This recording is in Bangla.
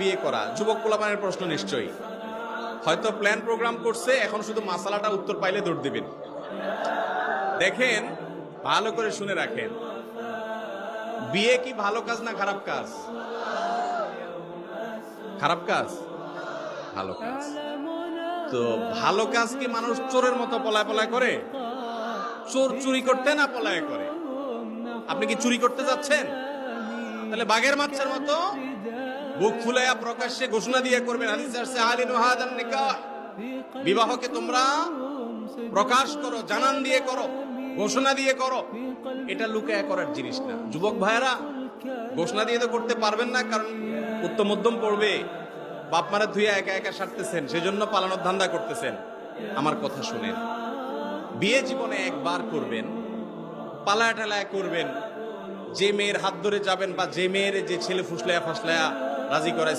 বিয়ে করা। যুবক পোলাপানের প্রশ্ন নিশ্চয়ই। হয়তো প্ল্যান প্রোগ্রাম করছে, এখন শুধু মাসালাটা উত্তর পাইলে দৌড় দিবেন। দেখেন, ভালো করে শুনে রাখেন। বিয়ে কি ভালো কাজ না খারাপ কাজ? খারাপ কাজ? ভালো কাজ। তো ভালো কাজ কি মানুষ চোরের মতো পলায় পলায় করে? চোর চুরি করতে না পলায় করে? আপনি কি চুরি করতে যাচ্ছেন? তাহলে বাঘের মাছের মতো বুক ফুলাইয়া প্রকাশ্যে ঘোষণা দিয়ে করবেন বিবাহকে তোমরা প্রকাশ করো, জানান দিয়ে করো, ঘোষণা দিয়ে করো। এটা লুকায় করার জিনিস না। যুবক ভাইয়েরা, ঘোষণা দিয়ে তো করতে পারবেন না, কারণ উত্তম মধ্যম পড়বে। বাপ মারা ধুয়ে একা একা সারতেছেন, সেজন্য পালানোর ধান্দা করতেছেন। আমার কথা শুনেন। বিয়ে জীবনে একবার করবেন, পালায়া টালায়া করবেন। যে মেয়ের হাত ধরে যাবেন বা যে মেয়ের যে ছেলে ফুসলায়া ফাসলায়া রাজি করায়